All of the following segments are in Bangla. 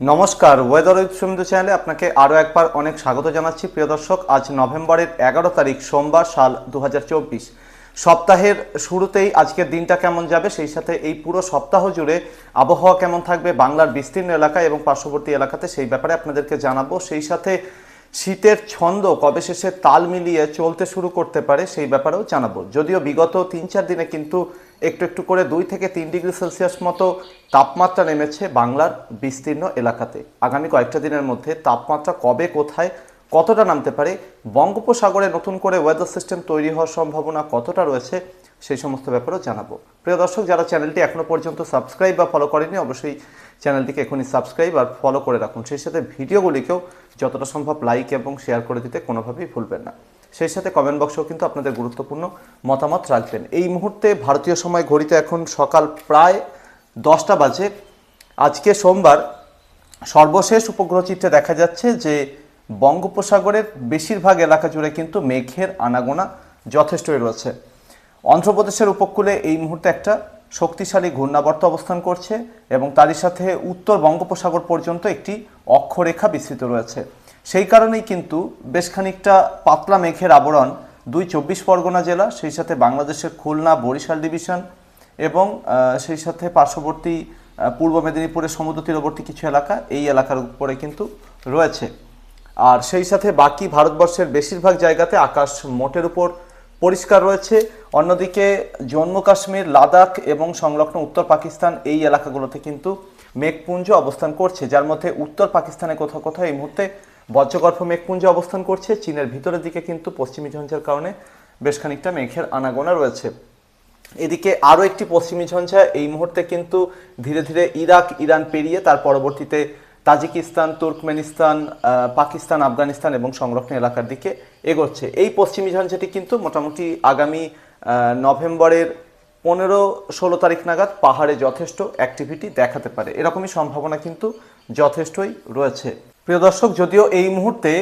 নমস্কার ওয়েদার উইথ সুমিত চ্যানেলে আপনাকে আরও একবার অনেক স্বাগত জানাচ্ছি। প্রিয় দর্শক, আজ নভেম্বরের এগারো তারিখ, সোমবার সাল দু হাজার চব্বিশ। সপ্তাহের শুরুতেই আজকের দিনটা কেমন যাবে, সেই সাথে এই পুরো সপ্তাহ জুড়ে আবহাওয়া কেমন থাকবে, বাংলার বিস্তীর্ণ এলাকা এবং পার্শ্ববর্তী এলাকাতে সেই ব্যাপারে আপনাদেরকে জানাব। সেই সাথে শীতের ছন্দ কবে শেষে তাল মিলিয়ে চলতে শুরু করতে পারে সেই ব্যাপারেও জানাব। যদিও বিগত তিন চার দিনে কিন্তু একটু একটু করে দুই থেকে তিন ডিগ্রি সেলসিয়াস মতো তাপমাত্রা নেমেছে বাংলার বিস্তীর্ণ এলাকাতে। আগামী কয়েকটা দিনের মধ্যে তাপমাত্রা কবে, কোথায়, কতটা নামতে পারে, বঙ্গোপসাগরে নতুন করে ওয়েদার সিস্টেম তৈরি হওয়ার সম্ভাবনা কতটা রয়েছে, সেই সমস্ত ব্যাপারেও জানাব। প্রিয় দর্শক, যারা চ্যানেলটি এখনও পর্যন্ত সাবস্ক্রাইব বা ফলো করেনি অবশ্যই চ্যানেলটিকে এখনই সাবস্ক্রাইব আর ফলো করে রাখুন। সেই সাথে ভিডিওগুলিকেও যতটা সম্ভব লাইক এবং শেয়ার করে দিতে কোনোভাবেই ভুলবেন না। সেই সাথে কমেন্ট বক্সেও কিন্তু আপনাদের গুরুত্বপূর্ণ মতামত রাখবেন। এই মুহূর্তে ভারতীয় সময় ঘড়িতে এখন সকাল প্রায় দশটা বাজে। আজকে সোমবার সর্বশেষ উপগ্রহ চিত্রে দেখা যাচ্ছে যে বঙ্গোপসাগরের বেশিরভাগ এলাকা জুড়ে কিন্তু মেঘের আনাগোনা যথেষ্টই রয়েছে। অন্ধ্রপ্রদেশের উপকূলে এই মুহূর্তে একটা শক্তিশালী ঘূর্ণাবর্ত অবস্থান করছে এবং তারই সাথে উত্তর বঙ্গোপসাগর পর্যন্ত একটি অক্ষরেখা বিস্তৃত রয়েছে। সেই কারণেই কিন্তু বেশ খানিকটা পাতলা মেঘের আবরণ দুই চব্বিশ পরগনা জেলা, সেই সাথে বাংলাদেশের খুলনা বরিশাল ডিভিশন এবং সেই সাথে পার্শ্ববর্তী পূর্ব মেদিনীপুরের সমুদ্র তীরবর্তী কিছু এলাকা এই এলাকার উপরে কিন্তু রয়েছে। আর সেই সাথে বাকি ভারতবর্ষের বেশিরভাগ জায়গাতে আকাশ মোটের উপর পরিষ্কার রয়েছে। অন্যদিকে জম্মু কাশ্মীর, লাদাখ এবং সংলগ্ন উত্তর পাকিস্তান এই এলাকাগুলোতে কিন্তু মেঘপুঞ্জ অবস্থান করছে, যার মধ্যে উত্তর পাকিস্তানে কোথাও কোথাও এই মুহূর্তে বজ্রগর্ভ মেঘপুঞ্জ অবস্থান করছে। চীনের ভিতরের দিকে কিন্তু পশ্চিমী ঝঞ্ঝার কারণে বেশ খানিকটা মেঘের আনাগোনা রয়েছে। এদিকে আরও একটি পশ্চিমী ঝঞ্ঝা, এই মুহূর্তে কিন্তু ধীরে ধীরে ইরাক, ইরান পেরিয়ে তার পরবর্তীতে তাজিকিস্তান, তুর্কমেনিস্তান পাকিস্তান, আফগানিস্তান এবং সংরক্ষণ এলাকার দিকে এগোচ্ছে। এই পশ্চিমী ঝঞ্ঝাটি কিন্তু মোটামুটি আগামী নভেম্বরের পনেরো, ষোলো তারিখ নাগাদ পাহাড়ে যথেষ্ট অ্যাক্টিভিটি দেখাতে পারে। এরকমই সম্ভাবনা কিন্তু যথেষ্টই রয়েছে। প্রিয় দর্শক, যদিও এই মুহূর্তে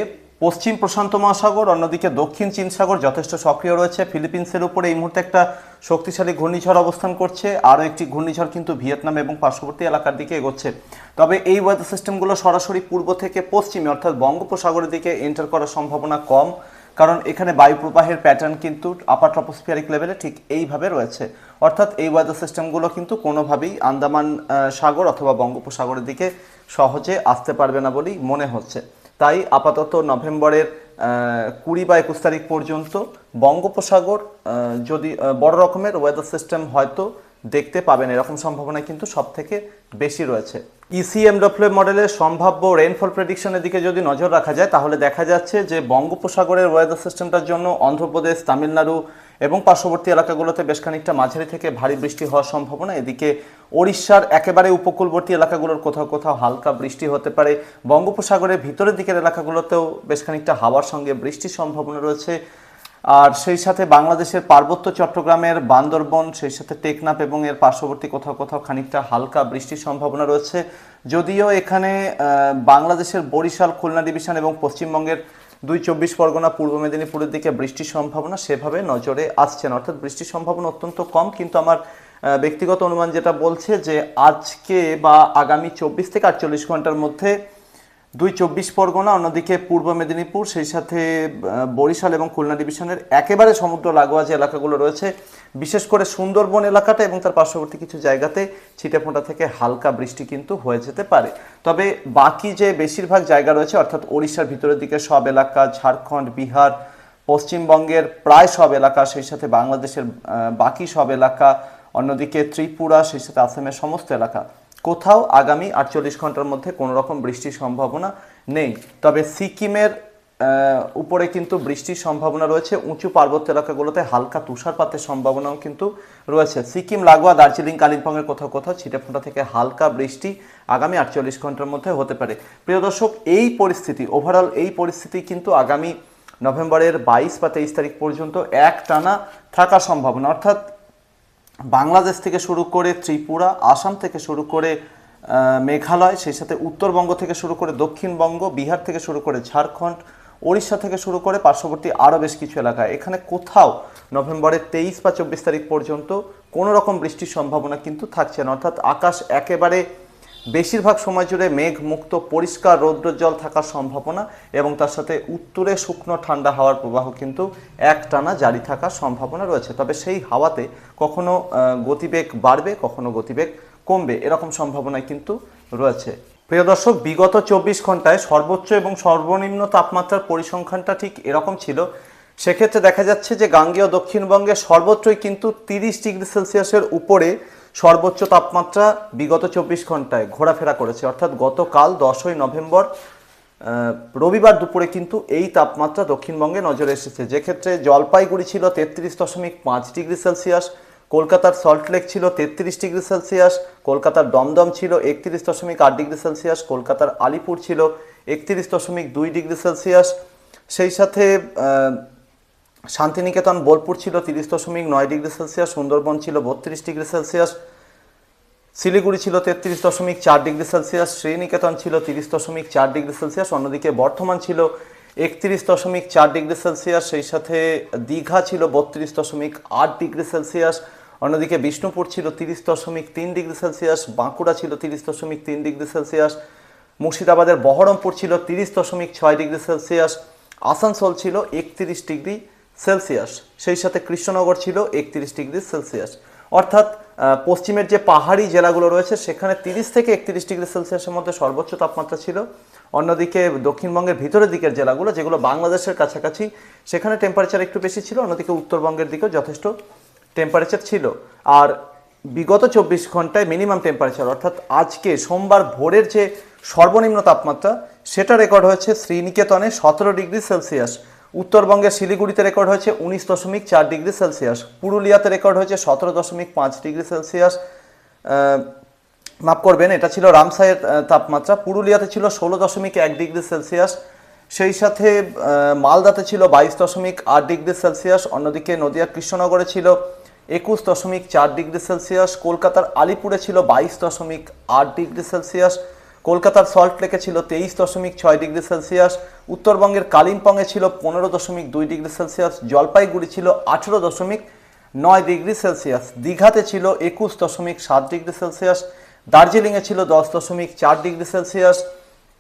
পশ্চিম প্রশান্ত মহাসাগর, অন্যদিকে দক্ষিণ চীন সাগর যথেষ্ট সক্রিয় রয়েছে। ফিলিপিন্সের উপরে এই মুহূর্তে একটা শক্তিশালী ঘূর্ণিঝড় অবস্থান করছে। আরও একটি ঘূর্ণিঝড় কিন্তু ভিয়েতনাম এবং পার্শ্ববর্তী এলাকার দিকে এগোচ্ছে। তবে এই ওয়েদার সিস্টেমগুলো সরাসরি পূর্ব থেকে পশ্চিমে, অর্থাৎ বঙ্গোপসাগরের দিকে এন্টার করার সম্ভাবনা কম। কারণ এখানে বায়ু প্রবাহের প্যাটার্ন কিন্তু আপার ট্রপোস্ফিয়ারিক লেভেলে ঠিক এইভাবে রয়েছে। অর্থাৎ এই ওয়েদার সিস্টেমগুলো কিন্তু কোনোভাবেই আন্দামান সাগর অথবা বঙ্গোপসাগরের দিকে সহজে আসতে পারবে না বলেই মনে হচ্ছে। তাই আপাতত নভেম্বরের কুড়ি বা একুশ তারিখ পর্যন্ত বঙ্গোপসাগর যদি বড় রকমের ওয়েদার সিস্টেম হয়তো দেখতে পাবেন এরকম সম্ভাবনা কিন্তু সব থেকে বেশি রয়েছে। E ইসিএমডব্লিউ মডেলের সম্ভাব্য রেইনফল প্রেডিকশনের দিকে যদি নজর রাখা যায়, তাহলে দেখা যাচ্ছে যে বঙ্গোপসাগরের ওয়েদার সিস্টেমটার জন্য অন্ধ্রপ্রদেশ, তামিলনাড়ু এবং পার্শ্ববর্তী এলাকাগুলোতে বেশ খানিকটা মাঝারি থেকে ভারী বৃষ্টি হওয়ার সম্ভাবনা। এদিকে ওড়িশার একেবারে উপকূলবর্তী এলাকাগুলোর কোথাও কোথাও হালকা বৃষ্টি হতে পারে। বঙ্গোপসাগরের ভিতরের দিকের এলাকাগুলোতেও বেশ খানিকটা হাওয়ার সঙ্গে বৃষ্টির সম্ভাবনা রয়েছে। আর সেই সাথে বাংলাদেশের পার্বত্য চট্টগ্রামের বান্দরবন, সেই সাথে টেকনাফ এবং এর পার্শ্ববর্তী কোথাও কোথাও খানিকটা হালকা বৃষ্টির সম্ভাবনা রয়েছে। যদিও এখানে বাংলাদেশের বরিশাল, খুলনা ডিভিশন এবং পশ্চিমবঙ্গের দুই চব্বিশ পরগনা, পূর্ব মেদিনীপুরের দিকে বৃষ্টির সম্ভাবনা সেভাবে নজরে আসছে না। অর্থাৎ বৃষ্টির সম্ভাবনা অত্যন্ত কম, কিন্তু আমার ব্যক্তিগত অনুমান যেটা বলছে যে আজকে বা আগামী চব্বিশ থেকে আটচল্লিশ ঘণ্টার মধ্যে দুই চব্বিশ পরগনা, অন্যদিকে পূর্ব মেদিনীপুর, সেই সাথে বরিশাল এবং খুলনা ডিভিশনের একেবারে সমুদ্র লাগোয়া যে এলাকাগুলো রয়েছে, বিশেষ করে সুন্দরবন এলাকাটা এবং তার পার্শ্ববর্তী কিছু জায়গাতে ছিটেফোঁটা থেকে হালকা বৃষ্টি কিন্তু হয়ে যেতে পারে। তবে বাকি যে বেশিরভাগ জায়গা রয়েছে, অর্থাৎ ওড়িশার ভিতরের দিকে সব এলাকা, ঝাড়খণ্ড, বিহার, পশ্চিমবঙ্গের প্রায় সব এলাকা, সেই সাথে বাংলাদেশের বাকি সব এলাকা, অন্যদিকে ত্রিপুরা, সেই সাথে আসামের সমস্ত এলাকা কোথাও আগামী আটচল্লিশ ঘণ্টার মধ্যে কোনো রকম বৃষ্টির সম্ভাবনা নেই। তবে সিকিমের উপরে কিন্তু বৃষ্টির সম্ভাবনা রয়েছে। উঁচু পার্বত্য এলাকাগুলোতে হালকা তুষারপাতের সম্ভাবনাও কিন্তু রয়েছে। সিকিম, লাগোয়া, দার্জিলিং, কালিম্পংয়ের কোথাও কোথাও ছিটেফোঁটা থেকে হালকা বৃষ্টি আগামী আটচল্লিশ ঘণ্টার মধ্যে হতে পারে। প্রিয় দর্শক, এই পরিস্থিতি ওভারঅল এই পরিস্থিতি কিন্তু আগামী নভেম্বরের বাইশ বা তেইশ তারিখ পর্যন্ত এক টানা থাকার সম্ভাবনা। অর্থাৎ বাংলাদেশ থেকে শুরু করে ত্রিপুরা, আসাম থেকে শুরু করে মেঘালয়, সেই সাথে উত্তরবঙ্গ থেকে শুরু করে দক্ষিণবঙ্গ, বিহার থেকে শুরু করে ঝাড়খণ্ড, ওড়িশা থেকে শুরু করে পার্শ্ববর্তী আরও বেশ কিছু এলাকায় এখানে কোথাও নভেম্বরের তেইশ বা চব্বিশ তারিখ পর্যন্ত কোনো রকম বৃষ্টির সম্ভাবনা কিন্তু থাকছে না। অর্থাৎ আকাশ একেবারে বেশিরভাগ সময় জুড়ে মেঘ মুক্ত পরিষ্কার রৌদ্রোজ্জ্বল থাকার সম্ভাবনা এবং তার সাথে উত্তরে শুকনো ঠান্ডা হাওয়ার প্রবাহ কিন্তু একটানা জারি থাকার সম্ভাবনা রয়েছে। তবে সেই হাওয়াতে কখনো গতিবেগ বাড়বে, কখনো গতিবেগ কমবে, এরকম সম্ভাবনাই কিন্তু রয়েছে। প্রিয় দর্শক, বিগত চব্বিশ ঘন্টায় সর্বোচ্চ এবং সর্বনিম্ন তাপমাত্রার পরিসংখ্যানটা ঠিক এরকম ছিল। সেক্ষেত্রে দেখা যাচ্ছে যে গাঙ্গেয় দক্ষিণবঙ্গে সর্বত্রই কিন্তু তিরিশ ডিগ্রি সেলসিয়াসের উপরে সর্বোচ্চ তাপমাত্রা বিগত চব্বিশ ঘন্টায় ঘোরাফেরা করেছে। অর্থাৎ গতকাল দশই নভেম্বর রবিবার দুপুরে কিন্তু এই তাপমাত্রা দক্ষিণবঙ্গে নজরে এসেছে। যেক্ষেত্রে জলপাইগুড়ি ছিল তেত্রিশ দশমিক পাঁচ ডিগ্রি সেলসিয়াস, কলকাতার সল্টলেক ছিল তেত্রিশ ডিগ্রি সেলসিয়াস, কলকাতার দমদম ছিল একত্রিশ দশমিক আট ডিগ্রি সেলসিয়াস, কলকাতার আলিপুর ছিল একত্রিশ দশমিক দুই ডিগ্রি সেলসিয়াস। সেই সাথে শান্তিনিকেতন, বোলপুর ছিল তিরিশ দশমিক নয় ডিগ্রি সেলসিয়াস, সুন্দরবন ছিল বত্রিশ ডিগ্রি সেলসিয়াস, শিলিগুড়ি ছিল তেত্রিশ দশমিক চার ডিগ্রি সেলসিয়াস, শ্রীনিকেতন ছিল তিরিশ দশমিক চার ডিগ্রি সেলসিয়াস, অন্যদিকে বর্ধমান ছিল একত্রিশ দশমিক চার ডিগ্রি সেলসিয়াস, সেই সাথে দীঘা ছিল বত্রিশ দশমিক আট ডিগ্রি সেলসিয়াস, অন্যদিকে বিষ্ণুপুর ছিল তিরিশ দশমিক তিন ডিগ্রি সেলসিয়াস, বাঁকুড়া ছিল তিরিশ দশমিক তিন ডিগ্রি সেলসিয়াস, মুর্শিদাবাদের বহরমপুর ছিল তিরিশ দশমিক ছয় ডিগ্রি সেলসিয়াস, আসানসোল ছিল একত্রিশ ডিগ্রি সেলসিয়াস, সেই সাথে কৃষ্ণনগর ছিল একত্রিশ ডিগ্রি সেলসিয়াস। অর্থাৎ পশ্চিমের যে পাহাড়ি জেলাগুলো রয়েছে, সেখানে তিরিশ থেকে একত্রিশ ডিগ্রি সেলসিয়াসের মধ্যে সর্বোচ্চ তাপমাত্রা ছিল। অন্যদিকে দক্ষিণবঙ্গের ভিতরের দিকের জেলাগুলো, যেগুলো বাংলাদেশের কাছাকাছি, সেখানে টেম্পারেচার একটু বেশি ছিল, অন্যদিকে উত্তরবঙ্গের দিকেও যথেষ্ট টেম্পারেচার ছিল। আর বিগত চব্বিশ ঘন্টায় মিনিমাম টেম্পারেচার অর্থাৎ আজকে সোমবার ভোরের যে সর্বনিম্ন তাপমাত্রা, সেটা রেকর্ড হয়েছে শ্রীনিকেতনে সতেরো ডিগ্রি সেলসিয়াস। উত্তরবঙ্গের শিলিগুড়িতে রেকর্ড হয়েছে উনিশ দশমিক চার ডিগ্রি সেলসিয়াস, পুরুলিয়াতে রেকর্ড হয়েছে সতেরো দশমিক পাঁচ ডিগ্রি সেলসিয়াস। মাফ করবেন, এটা ছিল রামসাইয়ের তাপমাত্রা। পুরুলিয়াতে ছিল ষোলো দশমিক এক ডিগ্রি সেলসিয়াস। সেই সাথে মালদাতে ছিল বাইশ দশমিক আট ডিগ্রি সেলসিয়াস। অন্যদিকে নদিয়া কৃষ্ণনগরে ছিল একুশ দশমিক চার ডিগ্রি সেলসিয়াস। কলকাতার আলিপুরে ছিল বাইশ দশমিক আট ডিগ্রি সেলসিয়াস। কলকাতার সল্টলেকে ছিল তেইশ দশমিক ছয় ডিগ্রি সেলসিয়াস, উত্তরবঙ্গের কালিম্পংয়ে ছিল পনেরো দশমিক দুই ডিগ্রি সেলসিয়াস, জলপাইগুড়ি ছিল আঠেরো দশমিক নয় ডিগ্রি সেলসিয়াস, দীঘাতে ছিল একুশ দশমিক সাত ডিগ্রি সেলসিয়াস, দার্জিলিংয়ে ছিল দশ দশমিক চার ডিগ্রি সেলসিয়াস,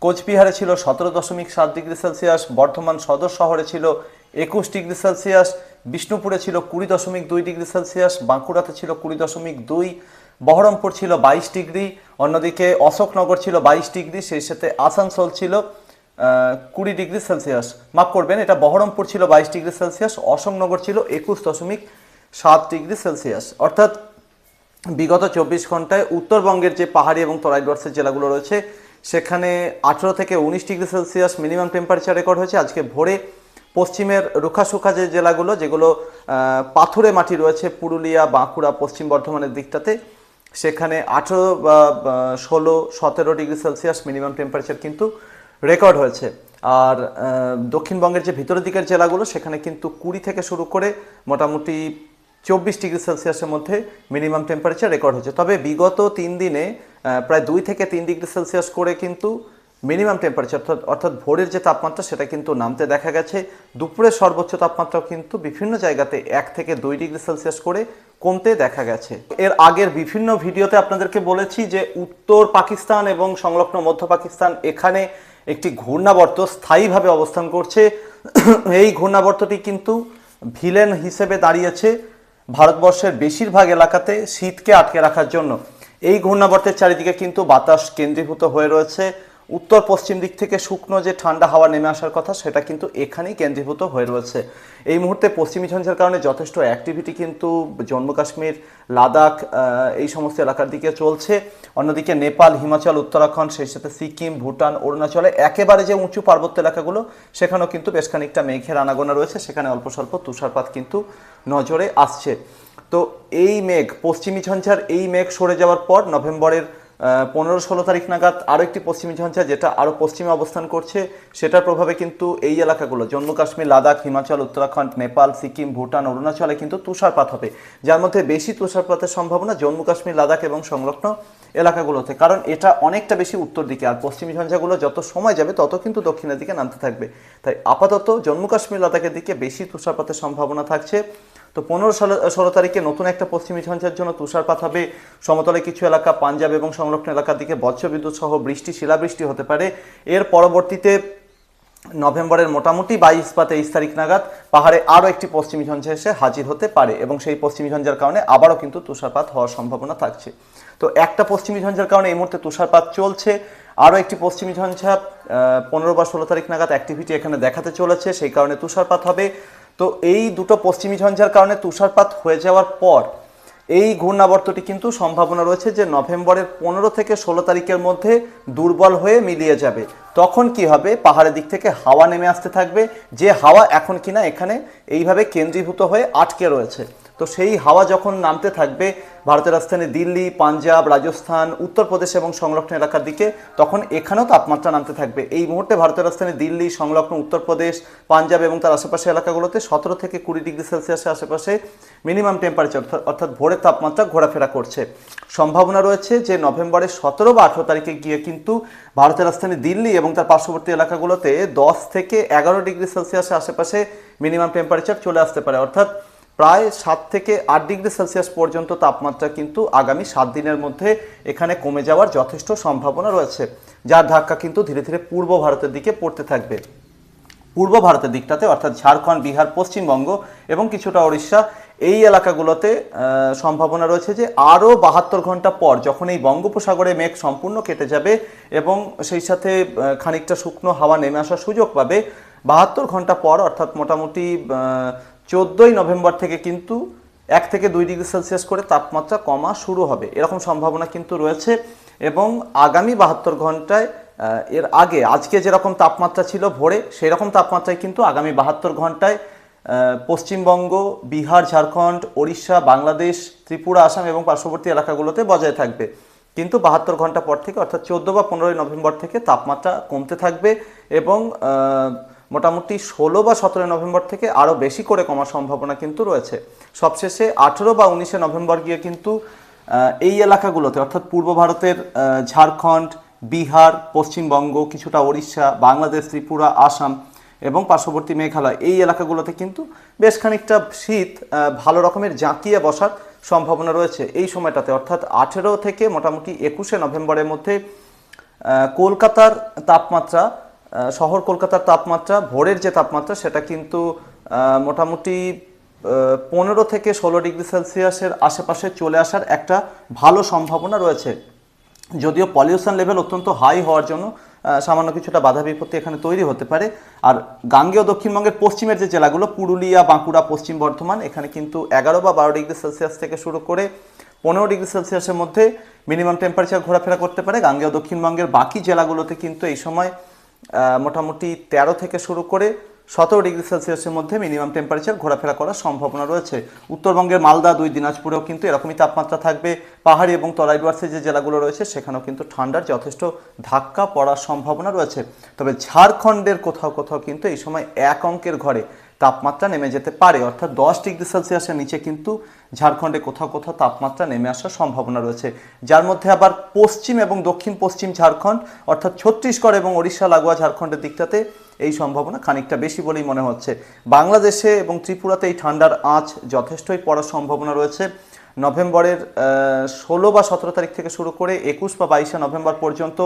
কোচবিহারে ছিল সতেরো দশমিক সাত ডিগ্রি সেলসিয়াস, বর্ধমান সদর শহরে ছিল একুশ ডিগ্রি সেলসিয়াস, বিষ্ণুপুরে ছিল কুড়ি দশমিক দুই ডিগ্রি সেলসিয়াস, বাঁকুড়াতে ছিল কুড়ি দশমিক দুই বহরমপুর ছিল বাইশ ডিগ্রি, অন্যদিকে অশোকনগর ছিল বাইশ ডিগ্রি, সেই সাথে আসানসোল ছিল কুড়ি ডিগ্রি সেলসিয়াস। মাফ করবেন, এটা বহরমপুর ছিল বাইশ ডিগ্রি সেলসিয়াস, অশোকনগর ছিল একুশ দশমিক সাত ডিগ্রি সেলসিয়াস। অর্থাৎ বিগত চব্বিশ ঘন্টায় উত্তরবঙ্গের যে পাহাড়ি এবং তরাই ডোয়ার্সের জেলাগুলো রয়েছে, সেখানে আঠেরো থেকে উনিশ degree Celsius minimum temperature record হয়েছে। আজকে ভোরে পশ্চিমের রুখাসুখা যে জেলাগুলো, যেগুলো পাথুরে মাটি রয়েছে, পুরুলিয়া, বাঁকুড়া, পশ্চিম বর্ধমানের দিকটাতে সেখানে আঠেরো, বা ষোলো, সতেরো ডিগ্রি সেলসিয়াস মিনিমাম টেম্পারেচার কিন্তু রেকর্ড হয়েছে। আর দক্ষিণবঙ্গের যে ভিতরের দিকের জেলাগুলো, সেখানে কিন্তু কুড়ি থেকে শুরু করে মোটামুটি চব্বিশ ডিগ্রি সেলসিয়াসের মধ্যে মিনিমাম টেম্পারেচার রেকর্ড হয়েছে। তবে বিগত তিন দিনে প্রায় দুই থেকে তিন ডিগ্রি সেলসিয়াস করে কিন্তু মিনিমাম টেম্পারেচার, অর্থাৎ অর্থাৎ ভোরের যে তাপমাত্রা, সেটা কিন্তু নামতে দেখা গেছে। দুপুরের সর্বোচ্চ তাপমাত্রাও কিন্তু বিভিন্ন জায়গাতে এক থেকে দুই ডিগ্রি সেলসিয়াস করে কমতে দেখা গেছে। এর আগের বিভিন্ন ভিডিওতে আপনাদেরকে বলেছি যে উত্তর পাকিস্তান এবং সংলগ্ন মধ্য পাকিস্তান এখানে একটি ঘূর্ণাবর্ত স্থায়ীভাবে অবস্থান করছে। এই ঘূর্ণাবর্তটি কিন্তু ভিলেন হিসেবে দাঁড়িয়েছে ভারতবর্ষের বেশিরভাগ এলাকাতে শীতকে আটকে রাখার জন্য। এই ঘূর্ণাবর্তের চারিদিকে কিন্তু বাতাস কেন্দ্রীভূত হয়ে রয়েছে। উত্তর পশ্চিম দিক থেকে শুকনো যে ঠান্ডা হাওয়া নেমে আসার কথা, সেটা কিন্তু এখানেই কেন্দ্রীভূত হয়ে রয়েছে। এই মুহূর্তে পশ্চিমী ঝঞ্ঝার কারণে যথেষ্ট অ্যাক্টিভিটি কিন্তু জম্মু কাশ্মীর, লাদাখ এই সমস্ত এলাকার দিকে চলছে। অন্যদিকে নেপাল, হিমাচল, উত্তরাখণ্ড, সেই সাথে সিকিম, ভুটান, অরুণাচলে একেবারে যে উঁচু পার্বত্য এলাকাগুলো, সেখানেও কিন্তু বেশ খানিকটা মেঘের আনাগোনা রয়েছে। সেখানে অল্প স্বল্প তুষারপাত কিন্তু নজরে আসছে। তো এই মেঘ, পশ্চিমী ঝঞ্ঝার এই মেঘ সরে যাওয়ার পর নভেম্বরের পনেরো ষোলো তারিখ নাগাদ আরও একটি পশ্চিমী ঝঞ্ঝা যেটা আরও পশ্চিমে অবস্থান করছে, সেটার প্রভাবে কিন্তু এই এলাকাগুলো, জম্মু কাশ্মীর, লাদাখ, হিমাচল, উত্তরাখণ্ড, নেপাল, সিকিম, ভুটান, অরুণাচলে কিন্তু তুষারপাত হবে। যার মধ্যে বেশি তুষারপাতের সম্ভাবনা জম্মু কাশ্মীর, লাদাখ এবং সংলগ্ন এলাকাগুলোতে, কারণ এটা অনেকটা বেশি উত্তর দিকে, আর পশ্চিমী ঝঞ্ঝাগুলো যত সময় যাবে তত কিন্তু দক্ষিণের দিকে নামতে থাকবে। তাই আপাতত জম্মু কাশ্মীর, লাদাখের দিকে বেশি তুষারপাতের সম্ভাবনা থাকছে। তো পনেরো ষোলো তারিখে নতুন একটা পশ্চিমী ঝঞ্ঝার জন্য তুষারপাত হবে। সমতলে কিছু এলাকা পাঞ্জাব এবং সংলগ্ন এলাকার দিকে বজ্রবিদ্যুৎ সহ বৃষ্টি, শিলাবৃষ্টি হতে পারে। এর পরবর্তীতে নভেম্বরের মোটামুটি বাইশ বা তেইশ তারিখ নাগাদ পাহাড়ে আরও একটি পশ্চিমী ঝঞ্ঝা এসে হাজির হতে পারে এবং সেই পশ্চিমী ঝঞ্ঝার কারণে আবারও কিন্তু তুষারপাত হওয়ার সম্ভাবনা থাকছে। তো একটা পশ্চিমী ঝঞ্ঝার কারণে এই মুহূর্তে তুষারপাত চলছে। আরও একটি পশ্চিমী ঝঞ্ঝা পনেরো বা ষোলো তারিখ নাগাদ অ্যাক্টিভিটি এখানে দেখাতে চলেছে। সেই কারণে তুষারপাত হবে। তো এই দুটো পশ্চিমী ঝঞ্ঝার কারণে তুষারপাত হয়ে যাওয়ার পর এই ঘূর্ণাবর্তটি কিন্তু সম্ভাবনা রয়েছে যে নভেম্বরের পনেরো থেকে ষোলো তারিখের মধ্যে দুর্বল হয়ে মিলিয়ে যাবে। তখন কি হবে? পাহাড়ের দিক থেকে হাওয়া নেমে আসতে থাকবে। যে হাওয়া এখন কিনা এখানে এইভাবে কেন্দ্রীভূত হয়ে আটকে রয়েছে। তো সেই হাওয়া যখন নামতে থাকবে ভারতের রাজধানী দিল্লি, পাঞ্জাব, রাজস্থান, উত্তরপ্রদেশ এবং সংলগ্ন এলাকার দিকে, তখন এখানেও তাপমাত্রা নামতে থাকবে। এই মুহূর্তে ভারতের রাজধানী দিল্লি, সংলগ্ন উত্তরপ্রদেশ, পাঞ্জাব এবং তার আশেপাশে এলাকাগুলোতে সতেরো থেকে কুড়ি ডিগ্রি সেলসিয়াসের আশেপাশে মিনিমাম টেম্পারেচার অর্থাৎ ভোরের তাপমাত্রা ঘোরাফেরা করছে। সম্ভাবনা রয়েছে যে নভেম্বরের সতেরো বা আঠেরো তারিখে গিয়ে কিন্তু ভারতের রাজধানী দিল্লি এবং তার পার্শ্ববর্তী এলাকাগুলোতে দশ থেকে এগারো ডিগ্রি সেলসিয়াসের আশেপাশে মিনিমাম টেম্পারেচার চলে আসতে পারে। অর্থাৎ প্রায় সাত থেকে আট ডিগ্রি সেলসিয়াস পর্যন্ত তাপমাত্রা কিন্তু আগামী সাত দিনের মধ্যে এখানে কমে যাওয়ার যথেষ্ট সম্ভাবনা রয়েছে, যার ধাক্কা কিন্তু ধীরে ধীরে পূর্ব ভারতের দিকে পড়তে থাকবে। পূর্ব ভারতের দিকটাতে অর্থাৎ ঝাড়খণ্ড, বিহার, পশ্চিমবঙ্গ এবং কিছুটা ওড়িশা এই এলাকাগুলোতে সম্ভাবনা রয়েছে যে আরও বাহাত্তর ঘণ্টা পর যখন এই বঙ্গোপসাগরে মেঘ সম্পূর্ণ কেটে যাবে এবং সেই সাথে খানিকটা শুকনো হাওয়া নেমে আসার সুযোগ পাবে, বাহাত্তর ঘণ্টা পর, অর্থাৎ মোটামুটি চোদ্দোই নভেম্বর থেকে কিন্তু এক থেকে দুই ডিগ্রি সেলসিয়াস করে তাপমাত্রা কমা শুরু হবে। এরকম সম্ভাবনা কিন্তু রয়েছে এবং আগামী বাহাত্তর ঘন্টায় এর আগে, আজকে যেরকম তাপমাত্রা ছিল ভোরে সেই রকম তাপমাত্রায় কিন্তু আগামী বাহাত্তর ঘন্টায় পশ্চিমবঙ্গ, বিহার, ঝাড়খণ্ড, ওড়িশা, বাংলাদেশ, ত্রিপুরা, আসাম এবং পার্শ্ববর্তী এলাকাগুলোতে বজায় থাকবে। কিন্তু বাহাত্তর ঘণ্টা পর থেকে, অর্থাৎ চোদ্দ বা পনেরোই নভেম্বর থেকে তাপমাত্রা কমতে থাকবে এবং মোটামুটি ষোলো বা সতেরোই নভেম্বর থেকে আরও বেশি করে কমার সম্ভাবনা কিন্তু রয়েছে। সবশেষে আঠেরো বা উনিশে নভেম্বর গিয়ে কিন্তু এই এলাকাগুলোতে, অর্থাৎ পূর্ব ভারতের ঝাড়খণ্ড, বিহার, পশ্চিমবঙ্গ, কিছুটা ওড়িশা, বাংলাদেশ, ত্রিপুরা, আসাম এবং পার্শ্ববর্তী মেঘালয়। এই এলাকাগুলোতে কিন্তু বেশ খানিকটা শীত ভালো রকমের জাঁকিয়ে বসার সম্ভাবনা রয়েছে। এই সময়টাতে, অর্থাৎ আঠেরো থেকে মোটামুটি একুশে নভেম্বরের মধ্যে কলকাতার তাপমাত্রা শহর কলকাতার তাপমাত্রা, ভোরের যে তাপমাত্রা, সেটা কিন্তু মোটামুটি পনেরো থেকে ষোলো ডিগ্রি সেলসিয়াসের আশেপাশে চলে আসার একটা ভালো সম্ভাবনা রয়েছে। যদিও পলিউশন লেভেল অত্যন্ত হাই হওয়ার জন্য সামান্য কিছুটা বাধা বিপত্তি এখানে তৈরি হতে পারে। আর গাঙ্গেয় দক্ষিণবঙ্গের পশ্চিমের যে জেলাগুলো, পুরুলিয়া, বাঁকুড়া, পশ্চিম বর্ধমান, এখানে কিন্তু এগারো বা বারো ডিগ্রি সেলসিয়াস থেকে শুরু করে পনেরো ডিগ্রি সেলসিয়াসের মধ্যে মিনিমাম টেম্পারেচার ঘোরাফেরা করতে পারে। গাঙ্গেয় দক্ষিণবঙ্গের বাকি জেলাগুলোতে কিন্তু এই সময় মোটামুটি তেরো থেকে শুরু করে সতেরো ডিগ্রি সেলসিয়াসের মধ্যে মিনিমাম টেম্পারেচার ঘোরাফেরা করার সম্ভাবনা রয়েছে। উত্তরবঙ্গের মালদা দুই দিনাজপুরেও কিন্তু এরকমই তাপমাত্রা থাকবে। পাহাড়ি এবং তরাই ডুয়ার্সের যে জেলাগুলো রয়েছে, সেখানেও কিন্তু ঠান্ডার যথেষ্ট ধাক্কা পড়ার সম্ভাবনা রয়েছে। তবে ঝাড়খণ্ডের কোথাও কোথাও কিন্তু এই সময় এক অঙ্কের ঘরে তাপমাত্রা নেমে যেতে পারে। অর্থাৎ দশ ডিগ্রি সেলসিয়াসের নিচে কিন্তু ঝাড়খণ্ডে কোথাও কোথাও তাপমাত্রা নেমে আসার সম্ভাবনা রয়েছে। যার মধ্যে আবার পশ্চিম এবং দক্ষিণ পশ্চিম ঝাড়খণ্ড, অর্থাৎ ছত্তিশগড় এবং ওড়িশা লাগোয়া ঝাড়খণ্ডের দিকটাতে এই সম্ভাবনা খানিকটা বেশি বলেই মনে হচ্ছে। বাংলাদেশে এবং ত্রিপুরাতে এই ঠান্ডার আঁচ যথেষ্টই পড়ার সম্ভাবনা রয়েছে। নভেম্বরের ষোলো বা সতেরো তারিখ থেকে শুরু করে একুশ বা বাইশে নভেম্বর পর্যন্ত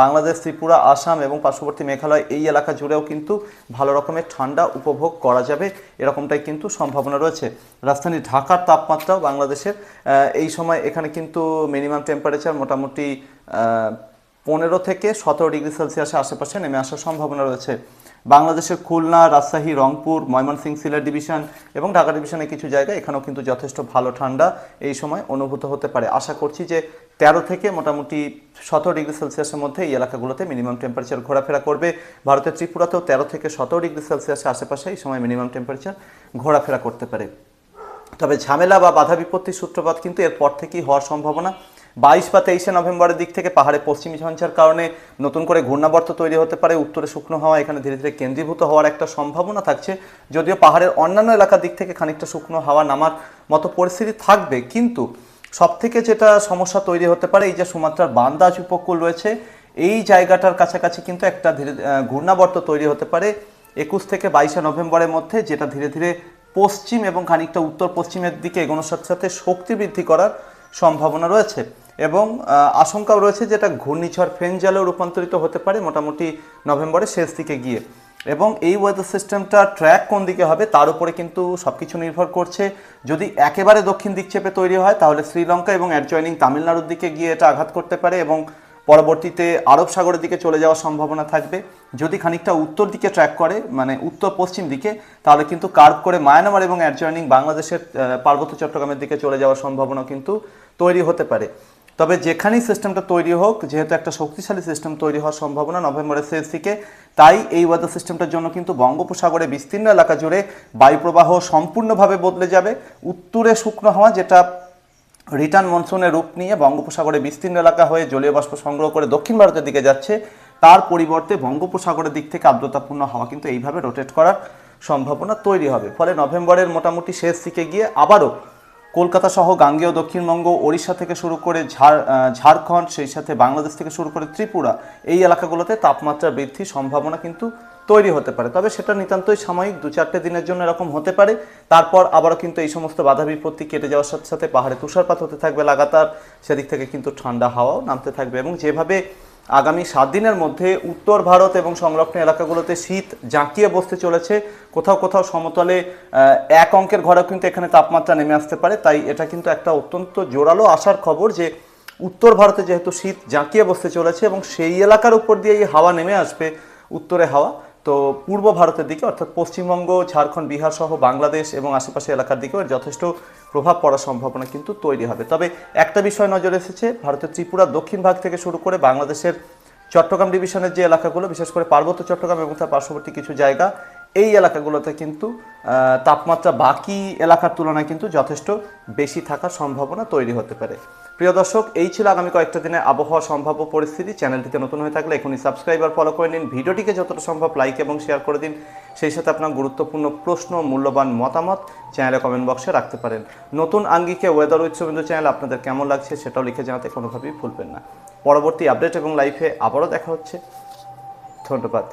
বাংলাদেশ, ত্রিপুরা, আসাম এবং পার্শ্ববর্তী মেঘালয় এই এলাকা জুড়েও কিন্তু ভালো রকমের ঠান্ডা উপভোগ করা যাবে। এরকমটাই কিন্তু সম্ভাবনা রয়েছে। রাজধানী ঢাকার তাপমাত্রাও বাংলাদেশের এই সময় এখানে কিন্তু মিনিমাম টেম্পারেচার মোটামুটি পনেরো থেকে সতেরো ডিগ্রি সেলসিয়াসের আশেপাশে নেমে আসার সম্ভাবনা রয়েছে। বাংলাদেশের খুলনা, রাজশাহী, রংপুর, ময়মনসিংহ সিলেট ডিভিশন এবং ঢাকা ডিভিশনের কিছু জায়গায় এখানেও কিন্তু যথেষ্ট ভালো ঠান্ডা এই সময় অনুভূত হতে পারে। আশা করছি যে তেরো থেকে মোটামুটি সতেরো ডিগ্রি সেলসিয়াসের মধ্যে এই এলাকাগুলোতে মিনিমাম টেম্পারেচার ঘোরাফেরা করবে। ভারতের ত্রিপুরাতেও তেরো থেকে সতেরো ডিগ্রি সেলসিয়াসের আশেপাশে এই সময় মিনিমাম টেম্পারেচার ঘোরাফেরা করতে পারে। তবে ঝামেলা বা বাধা বিপত্তির সূত্রপাত কিন্তু এরপর থেকেই হওয়ার সম্ভাবনা। বাইশ বা তেইশে নভেম্বরের দিক থেকে পাহাড়ে পশ্চিমী ঝঞ্ঝার কারণে নতুন করে ঘূর্ণাবর্ত তৈরি হতে পারে, উত্তরে শুকনো হওয়া এখানে ধীরে ধীরে কেন্দ্রীভূত হওয়ার একটা সম্ভাবনা থাকছে। যদিও পাহাড়ের অন্যান্য এলাকার দিক থেকে খানিকটা শুকনো হাওয়া নামার মতো পরিস্থিতি থাকবে, কিন্তু সব থেকে যেটা সমস্যা তৈরি হতে পারে, এই যে সুমাত্রার বান্দাজ উপকূল রয়েছে, এই জায়গাটার কাছাকাছি কিন্তু একটা ধীরে ঘূর্ণাবর্ত তৈরি হতে পারে একুশ থেকে বাইশে নভেম্বরের মধ্যে, যেটা ধীরে ধীরে পশ্চিম এবং খানিকটা উত্তর পশ্চিমের দিকে এগোনোর সাথে সাথে শক্তি বৃদ্ধি করার সম্ভাবনা রয়েছে। এবং আশঙ্কাও রয়েছে যেটা ঘূর্ণিঝড় ফেনজালেও রূপান্তরিত হতে পারে মোটামুটি নভেম্বরের শেষ দিকে গিয়ে। এবং এই ওয়েদার সিস্টেমটা ট্র্যাক কোন দিকে হবে তার উপরে কিন্তু সব কিছু নির্ভর করছে। যদি একেবারে দক্ষিণ দিক চেপে তৈরি হয়, তাহলে শ্রীলঙ্কা এবং অ্যাডজয়নিং তামিলনাড়ুর দিকে গিয়ে এটা আঘাত করতে পারে এবং পরবর্তীতে আরব সাগরের দিকে চলে যাওয়ার সম্ভাবনা থাকবে। যদি খানিকটা উত্তর দিকে ট্র্যাক করে মানে উত্তর পশ্চিম দিকে, তাহলে কিন্তু কার্ভ করে মায়ানমার এবং অ্যাডজয়নিং বাংলাদেশের পার্বত্য চট্টগ্রামের দিকে চলে যাওয়ার সম্ভাবনা কিন্তু তৈরি হতে পারে। তবে যেখানেই সিস্টেমটা তৈরি হোক, যেহেতু একটা শক্তিশালী সিস্টেম তৈরি হওয়ার সম্ভাবনা নভেম্বরের শেষ দিকে, তাই এই ওয়েদার সিস্টেমটার জন্য কিন্তু বঙ্গোপসাগরে বিস্তীর্ণ এলাকা জুড়ে বায়ুপ্রবাহ সম্পূর্ণভাবে বদলে যাবে। উত্তরে শুকনো হওয়া, যেটা রিটার্ন মনসুনের রূপ নিয়ে বঙ্গোপসাগরে বিস্তীর্ণ এলাকা হয়ে জলীয় বাষ্প সংগ্রহ করে দক্ষিণ ভারতের দিকে যাচ্ছে, তার পরিবর্তে বঙ্গোপসাগরের দিক থেকে আর্দ্রতাপূর্ণ হওয়া কিন্তু এইভাবে রোটেট করার সম্ভাবনা তৈরি হবে। ফলে নভেম্বরের মোটামুটি শেষ দিকে গিয়ে আবারও কলকাতা সহ গাঙ্গেয় দক্ষিণবঙ্গ, ওড়িশা থেকে শুরু করে ঝাড় ঝাড়খণ্ড, সেই সাথে বাংলাদেশ থেকে শুরু করে ত্রিপুরা, এই এলাকাগুলোতে তাপমাত্রা বৃদ্ধির সম্ভাবনা কিন্তু তৈরি হতে পারে। তবে সেটা নিতান্তই সাময়িক, দু চারটে দিনের জন্য এরকম হতে পারে। তারপর আবারও কিন্তু এই সমস্ত বাধা বিপত্তি কেটে যাওয়ার সাথে সাথে পাহাড়ে তুষারপাত হতে থাকবে লাগাতার। সেদিক থেকে কিন্তু ঠান্ডা হাওয়াও নামতে থাকবে এবং যেভাবে আগামী সাত দিনের মধ্যে উত্তর ভারত এবং সংলগ্ন এলাকাগুলোতে শীত জাঁকিয়ে বসতে চলেছে। কোথাও কোথাও সমতলে এক অঙ্কের ঘরেও কিন্তু এখানে তাপমাত্রা নেমে আসতে পারে। তাই এটা কিন্তু একটা অত্যন্ত জোরালো আসার খবর যে উত্তর ভারতে যেহেতু শীত জাঁকিয়ে বসতে চলেছে এবং সেই এলাকার উপর দিয়ে এই হাওয়া নেমে আসবে, উত্তরে হাওয়া। তো পূর্ব ভারতের দিকে, অর্থাৎ পশ্চিমবঙ্গ, ঝাড়খণ্ড, বিহার সহ বাংলাদেশ এবং আশেপাশে এলাকার দিকেও যথেষ্ট প্রভাব পড়ার সম্ভাবনা কিন্তু তৈরি হবে। তবে একটা বিষয় নজরে এসেছে, ভারতের ত্রিপুরা দক্ষিণ ভাগ থেকে শুরু করে বাংলাদেশের চট্টগ্রাম ডিভিশনের যে এলাকাগুলো, বিশেষ করে পার্বত্য চট্টগ্রাম এবং তার পার্শ্ববর্তী কিছু জায়গা, এই এলাকাগুলোতে কিন্তু তাপমাত্রা বাকি এলাকার তুলনায় কিন্তু যথেষ্ট বেশি থাকার সম্ভাবনা তৈরি হতে পারে। প্রিয় দর্শক, এই ছিল আগামী কয়েকটা দিনে আবহাওয়া সম্ভাব্য পরিস্থিতি। চ্যানেলটিতে নতুন হয়ে থাকলে এখনই সাবস্ক্রাইব আর ফলো করে নিন। ভিডিওটিকে যতটা সম্ভব লাইক এবং শেয়ার করে দিন। সেই সাথে আপনার গুরুত্বপূর্ণ প্রশ্ন, মূল্যবান মতামত চ্যানেলে কমেন্ট বক্সে রাখতে পারেন। নতুন আঙ্গিকে ওয়েদার শুভেন্দু চ্যানেল আপনাদের কেমন লাগছে সেটাও লিখে জানাতে কোনোভাবেই ভুলবেন না। পরবর্তী আপডেট এবং লাইফে আবারও দেখা হচ্ছে। ধন্যবাদ।